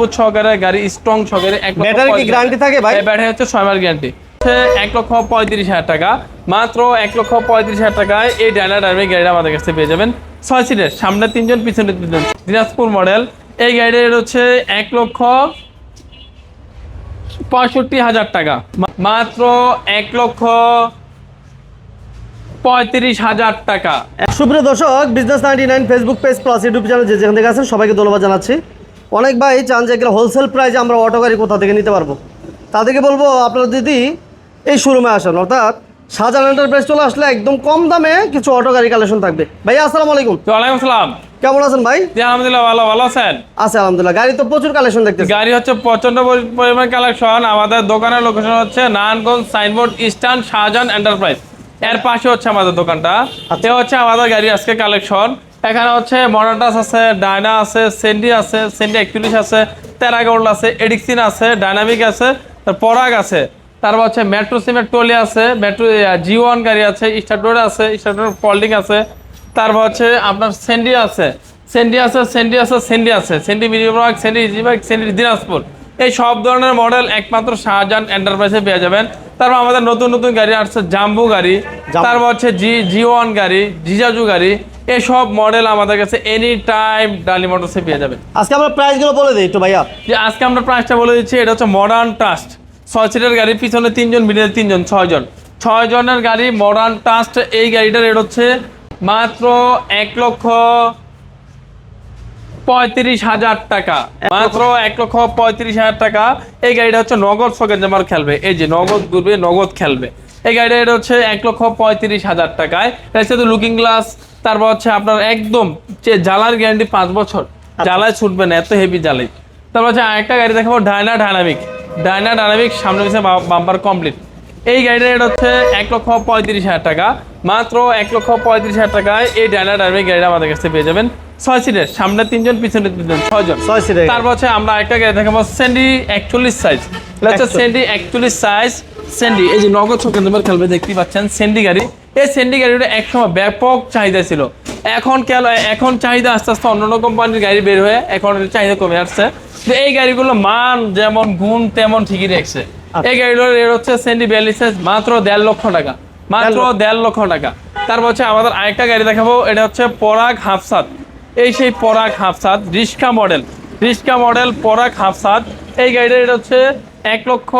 মজবুত সহকারে গাড়ি স্ট্রং সহকারে এক ব্যাটারি কি গ্যারান্টি থাকে ভাই? এই ব্যাটারি হচ্ছে ছয় মাস গ্যারান্টি এক লক্ষ পঁয়ত্রিশ হাজার টাকা। মাত্র এক লক্ষ পঁয়ত্রিশ হাজার টাকায় এই ডাইনার ডাইনামিক গাড়িটা আমাদের কাছে পেয়ে যাবেন। ছয় সিটের সামনে তিনজন পিছনে তিনজন দিনাজপুর মডেল এই গাড়ির হচ্ছে এক লক্ষ পঁয়ষট্টি হাজার টাকা। মাত্র এক লক্ষ পঁয়ত্রিশ হাজার টাকা। সুপ্রিয় দর্শক business ninety nine Facebook page plus YouTube channel যে যেখান থেকে আছেন সবাইকে ধন্যবাদ জানাচ্ছি। অনেক ভাই চান যে এগুলো হোলসেল প্রাইসে আমরা অটো গাড়ি কোথা থেকে নিতে পারব। তাদেরকে বলব আপনারা যদি এই শোরুমে আসেন অর্থাৎ শাহজাহান এন্টারপ্রাইজ চলে আসলে একদম কম দামে কিছু অটো গাড়ি কালেকশন থাকবে। ভাই আসসালামু আলাইকুম। ওয়ালাইকুম আসসালাম। কেমন আছেন ভাই? আলহামদুলিল্লাহ ভালো ভালো আছেন? আছে আলহামদুলিল্লাহ। গাড়ি তো প্রচুর কালেকশন দেখতেছি। গাড়ি হচ্ছে প্রচণ্ড পরিমাণ কালেকশন আমাদের দোকানের লোকেশন হচ্ছে Narayanganj signboard eastern Shahjahan enterprise এর পাশে হচ্ছে আমাদের দোকানটা। আচ্ছা। এ হচ্ছে আমাদের গাড়ি আজকে কালেকশন এখানে হচ্ছে মডার্টাস আছে ডায়না আছে সেন্ডি আছে সেন্ডি একচল্লিশ আছে তেরাগোল্ড আছে এডিক্সিন আছে ডাইনামিক আছে তার পরাগ আছে। তারপর হচ্ছে মেট্রো সিমের টলি আছে মেট্রো জি ওয়ান গাড়ি আছে স্টার্টোর আছে স্টার্টোর ফল্ডিং আছে। তারপর হচ্ছে আপনার সেন্ডি আছে সেন্ডি আছে সেন্ডি আছে সেন্ডি আছে। সেন্ডি মিনিবাগ সেন্ডি ইজিবাগ সেন্ডি দিনাজপুর এই সব ধরনের মডেল একমাত্র শাহজাহান এন্টারপ্রাইজে পেয়ে যাবেন। তারপর আমাদের নতুন নতুন গাড়ি আসছে জাম্বু গাড়ি। তারপর হচ্ছে জি জি ওয়ান গাড়ি জিজাজু গাড়ি। এই সব মডেল আমাদের কাছে এনি টাইম ডালি মোটরসে পেয়ে যাবেন আজকে আমরা প্রাইসগুলো বলে দিই একটু ভাইয়া। যে আজকে আমরা প্রাইসটা বলে দিচ্ছি এটা হচ্ছে মডার্ন ট্রাস্ট ছয় সিটের গাড়ি পিছনে তিনজন মিডিলে তিনজন ছয়জন। ছয় জনের গাড়ি মডার্ন ট্রাস্ট এই গাড়িটার রেট হচ্ছে মাত্র এক লক্ষ পঁয়ত্রিশ হাজার টাকা। মাত্র এক লক্ষ পঁয়ত্রিশ হাজার টাকা। এই গাড়িটা হচ্ছে নগদ সকেট জামার খেলবে। এই যে নগদ ঘুরবে নগদ খেলবে। এই গাড়িটা এটা হচ্ছে এক লক্ষ পঁয়ত্রিশ হাজার টাকায়। এর সাথে লুকিং গ্লাস তারপর হচ্ছে আপনার একদম যে জ্বালার গ্যারান্টি পাঁচ বছর। জ্বালায় ছুটবে না এত হেভি জ্বালাই। তারপর হচ্ছে আরেকটা গাড়ি দেখাবো ডায়না ডায়নামিক ডায়না ডায়নামিক সামনে পিছিয়ে বাম্পার কমপ্লিট এই গাড়িটার রেট হচ্ছে এক লক্ষ পঁয়ত্রিশ হাজার টাকা। মাত্র এক লক্ষ পঁয়ত্রিশ হাজার টাকায় এই ডায়না ডায়নামিক গাড়িটা আমাদের কাছে পেয়ে যাবেন। ছয় সিটের সামনে তিনজন পিছনে তিনজন ছয়জন। ছয় সিটের তারপর হচ্ছে আমরা একটা গাড়ি দেখাবো সেন্ডি একচল্লিশ সাইজ হচ্ছে সেন্ডি একচল্লিশ সাইজ সেন্ডি এই যে নগদ ছোকেন খেলবে দেখতে পাচ্ছেন সেন্ডি গাড়ি। এই সেন্ডি গাড়িটা একসময় ব্যাপক চাহিদা ছিল। এখন কেন এখন চাহিদা আস্তে আস্তে অন্যান্য কোম্পানির গাড়ি বের হয়ে এখন চাহিদা কমে আসছে। তো এই গাড়িগুলো মান যেমন গুণ তেমন ঠিকই রেখেছে। এই গাড়িগুলোর রেট হচ্ছে সেন্ডি বিয়াল্লিশ মাত্র দেড় লক্ষ টাকা। মাত্র দেড় লক্ষ। টাকা। তারপর হচ্ছে আমাদের আরেকটা গাড়ি দেখাবো এটা হচ্ছে পরাগ হাফসাত এই সেই পরাগ হাফসাত রিস্কা মডেল। রিস্কা মডেল পরাগ হাফসাত এই গাড়িটা এটা হচ্ছে এক লক্ষ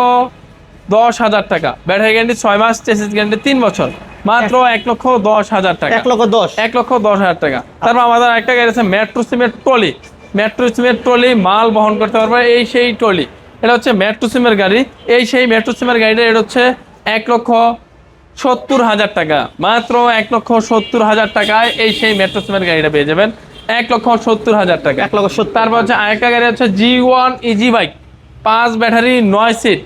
দশ হাজার টাকা। ব্যাটারি গ্যারান্টি ছয় মাস চেসিস গ্যারান্টি তিন বছর। মাত্র এক লক্ষ দশ হাজার টাকা। এক লক্ষ দশ। এক লক্ষ দশ হাজার টাকা। তারপর আমাদের একটা গাড়ি আছে মেট্রো সিমের ট্রলি। মেট্রো সিমের ট্রলি মাল বহন করতে পারবে এই সেই ট্রলি। এটা হচ্ছে মেট্রো সিমের গাড়ি। এই সেই মেট্রো সিমের গাড়িটা এটা হচ্ছে এক লক্ষ সত্তর হাজার টাকা। মাত্র এক লক্ষ সত্তর হাজার টাকায় এই সেই মেট্রো সিমের গাড়িটা পেয়ে যাবেন। এক লক্ষ সত্তর হাজার টাকা। এক লক্ষ সত্তর। তারপর হচ্ছে আরেকটা গাড়ি হচ্ছে জি ওয়ান ইজি বাইক। পাঁচ ব্যাটারি নয় সিট।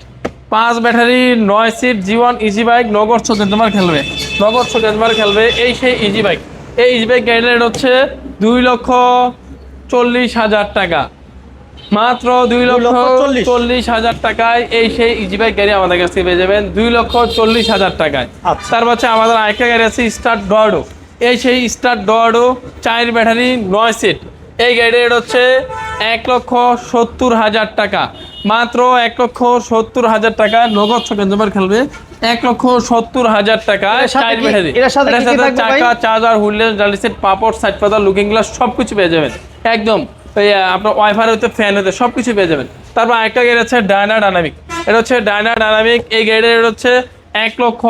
পাঁচ ব্যাটারি নয় সিট জীবন ইজি বাইক নগর ছোকেন তোমার খেলবে। নগর ছোকেন তোমার খেলবে এই সেই ইজি বাইক এই ইজি বাইক গাড়ির রেট হচ্ছে দুই লক্ষ চল্লিশ হাজার টাকা। মাত্র দুই লক্ষ চল্লিশ। হাজার টাকায় এই সেই ইজি বাইক গাড়ি আমাদের কাছ থেকে পেয়ে যাবেন। দুই লক্ষ চল্লিশ হাজার টাকায়। আচ্ছা। তারপর হচ্ছে আমাদের আরেকটা গাড়ি আছে স্টার্ট ডয়াডো এই সেই স্টার্ট ডয়াডো চার ব্যাটারি নয় সিট এই গাড়ির রেট হচ্ছে এক লক্ষ সত্তর হাজার টাকা। মাত্র এক লক্ষ সত্তর হাজার টাকা নগদ কনজিউমার খেলবে। এক লক্ষ সত্তর হাজার টাকা? চাকা চার্জার হুইলের ডালি সেট পাপড় সাইড পাতা লুকিং গ্লাস সব কিছু পেয়ে যাবেন। একদম আপনার ওয়াইফাই হতে ফ্যান হতে সব কিছু পেয়ে যাবেন। তারপর আরেকটা গাড়ি আছে ডায়না ডায়নামিক এটা হচ্ছে ডায়না ডায়নামিক এই গাড়ির হচ্ছে এক লক্ষ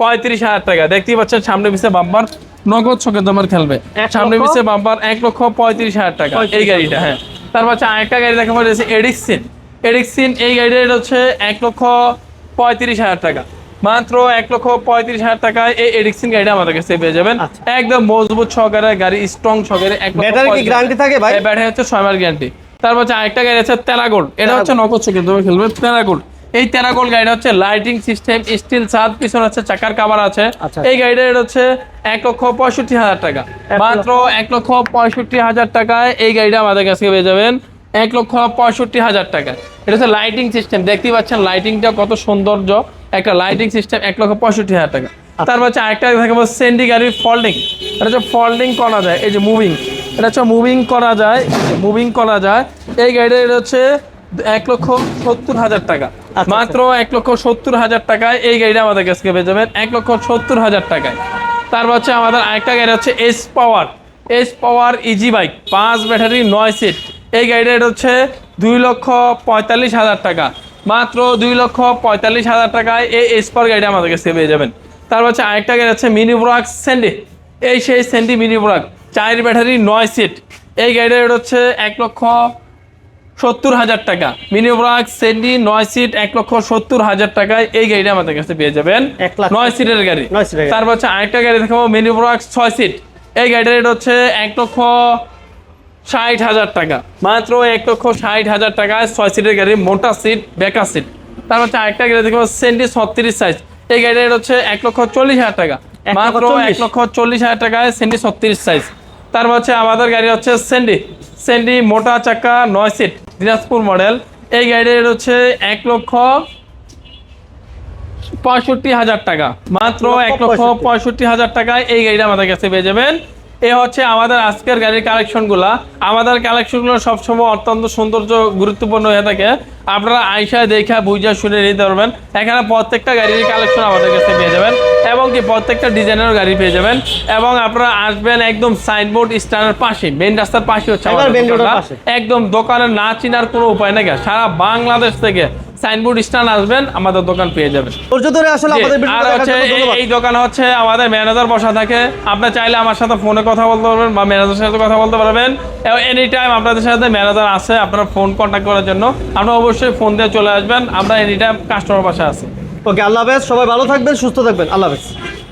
পঁয়ত্রিশ হাজার টাকা। দেখতেই পাচ্ছেন সামনে পিছিয়ে বাম্পার নগদ ছকে তোমার খেলবে। সামনে? পিছিয়ে বাম্পার এক লক্ষ পঁয়ত্রিশ হাজার টাকা। এই গাড়িটা হ্যাঁ। তারপর হচ্ছে আরেকটা গাড়ি দেখা যাচ্ছে এডিক্সিন এডিক্সিন এই গাড়ির রেট হচ্ছে এক লক্ষ পঁয়ত্রিশ হাজার টাকা। মাত্র এক লক্ষ পঁয়ত্রিশ হাজার টাকায় এই এডিক্সিন গাড়িটা আমাদের কাছে পেয়ে যাবেন। আচ্ছা। একদম মজবুত সহকারে গাড়ি স্ট্রং সহকারে এক ব্যাটারি কি গ্যারান্টি থাকে ভাই? ব্যাটারি হচ্ছে ছয় মাস গ্যারান্টি তারপর হচ্ছে আরেকটা গাড়ি আছে তেরাগোল্ড এটা হচ্ছে নগদ চোখে তুমি খেলবে তেরাগোল্ড এই তেরাগোল্ড গাড়িটা হচ্ছে লাইটিং সিস্টেম স্টিল ছাদ পিছনে হচ্ছে চাকার কাবার আছে। আচ্ছা। এই গাড়িটা এটা হচ্ছে এক লক্ষ পঁয়ষট্টি হাজার টাকা। মাত্র এক লক্ষ পঁয়ষট্টি হাজার টাকায় এই গাড়িটা আমাদের কাছে পেয়ে যাবেন। এক লক্ষ পঁয়ষট্টি হাজার টাকা। এটা হচ্ছে লাইটিং সিস্টেম দেখতেই পাচ্ছেন লাইটিংটা কত সৌন্দর্য। একটা লাইটিং সিস্টেম এক লক্ষ পঁয়ষট্টি হাজার টাকা। তারপর হচ্ছে আরেকটা দেখাবো সেন্ডি গাড়ির ফল্ডিং এটা হচ্ছে ফল্ডিং করা যায় এই যে মুভিং এটা হচ্ছে মুভিং করা যায় মুভিং করা যায়। এই গাড়িটা এটা হচ্ছে এক লক্ষ সত্তর হাজার টাকা। আচ্ছা। মাত্র এক লক্ষ সত্তর হাজার টাকায় এই গাড়িটা আমাদের কাছে পেয়ে যাবেন এক লক্ষ সত্তর হাজার টাকায়। তারপর হচ্ছে আমাদের আরেকটা গাড়ি হচ্ছে S power S power easy bike পাঁচ ব্যাটারি নয় সিট এই গাড়িটা এটা হচ্ছে দুই লক্ষ পঁয়তাল্লিশ হাজার টাকা। মাত্র দুই লক্ষ পঁয়তাল্লিশ হাজার টাকায় এই এস পাওয়ার গাড়িটা আমাদের কাছে পেয়ে যাবেন। তারপর হচ্ছে আরেকটা গাড়ি হচ্ছে মিনি ব্রাক স্যান্ডি এই সেই স্যান্ডি মিনি ব্রাক চার ব্যাটারি নয় সিট এই গাড়িটা এটা হচ্ছে এক লক্ষ সত্তর হাজার টাকা। মিনি ব্রাক স্যান্ডি নয় সিট এক লক্ষ সত্তর হাজার টাকায় এই গাড়িটা আমাদের কাছে পেয়ে যাবেন। নয় সিটের গাড়ি। তারপর হচ্ছে আরেকটা গাড়ি দেখাবো মিনি ব্রাক ছয় সিট এই গাড়িটার রেট হচ্ছে এক লক্ষ ষাট হাজার টাকা। মাত্র এক লক্ষ ষাট হাজার টাকায় ছয় সিটের গাড়ি মোটা সিট বেকা সিট তারপর হচ্ছে আরেকটা গাড়ি দেখাবো সেন্টি ছত্রিশ সাইজ এই গাড়িটার রেট হচ্ছে এক লক্ষ চল্লিশ হাজার টাকা। মাত্র এক লক্ষ চল্লিশ হাজার টাকায় সেন্টি ছত্রিশ সাইজ তারপর হচ্ছে আমাদের গাড়ি হচ্ছে সেন্ডি সেন্ডি মোটা চাকা নয় সিট দিনাজপুর মডেল এই গাড়ির হচ্ছে এক লক্ষ পঁয়ষট্টি হাজার টাকা। মাত্র এক লক্ষ। পঁয়ষট্টি হাজার টাকায় এই গাড়িটা আমাদের কাছে পেয়ে যাবেন। এ হচ্ছে আমাদের আজকের গাড়ির কালেকশনগুলা আমাদের কালেকশনগুলো সবসময় অত্যন্ত সৌন্দর্য গুরুত্বপূর্ণ হয়ে থাকে। আপনারা আইসা দেখা বুঝা শুনে নিতে পারবেন। এখানে প্রত্যেকটা গাড়ির কালেকশন আমাদের কাছে পেয়ে যাবেন এবং কি প্রত্যেকটা ডিজাইনের গাড়ি পেয়ে যাবেন এবং আপনারা আসবেন একদম সাইনবোর্ড স্ট্যান্ডের পাশে মেন রাস্তার পাশে হচ্ছে। একদম দোকানে না চিনার কোনো উপায় নেই। সারা বাংলাদেশ থেকে সাইনবোর্ড স্ট্যান্ড আসবেন আমাদের দোকান পেয়ে যাবেন। আসলে আমাদের আর হচ্ছে এই- দোকানে হচ্ছে আমাদের ম্যানেজার বসা থাকে। আপনি চাইলে আমার সাথে ফোনে কথা বলতে পারবেন বা ম্যানেজারের সাথে কথা বলতে পারবেন। এবং এনি টাইম আপনাদের সাথে ম্যানেজার আছে আপনার ফোন কন্ট্যাক্ট করার জন্য আপনারা অবশ্যই ফোন দিয়ে চলে আসবেন। আমরা এনি টাইম কাস্টমার পাশে আছি। ওকে আল্লাহ হাফেজ সবাই ভালো থাকবেন সুস্থ থাকবেন আল্লাহ হাফেজ।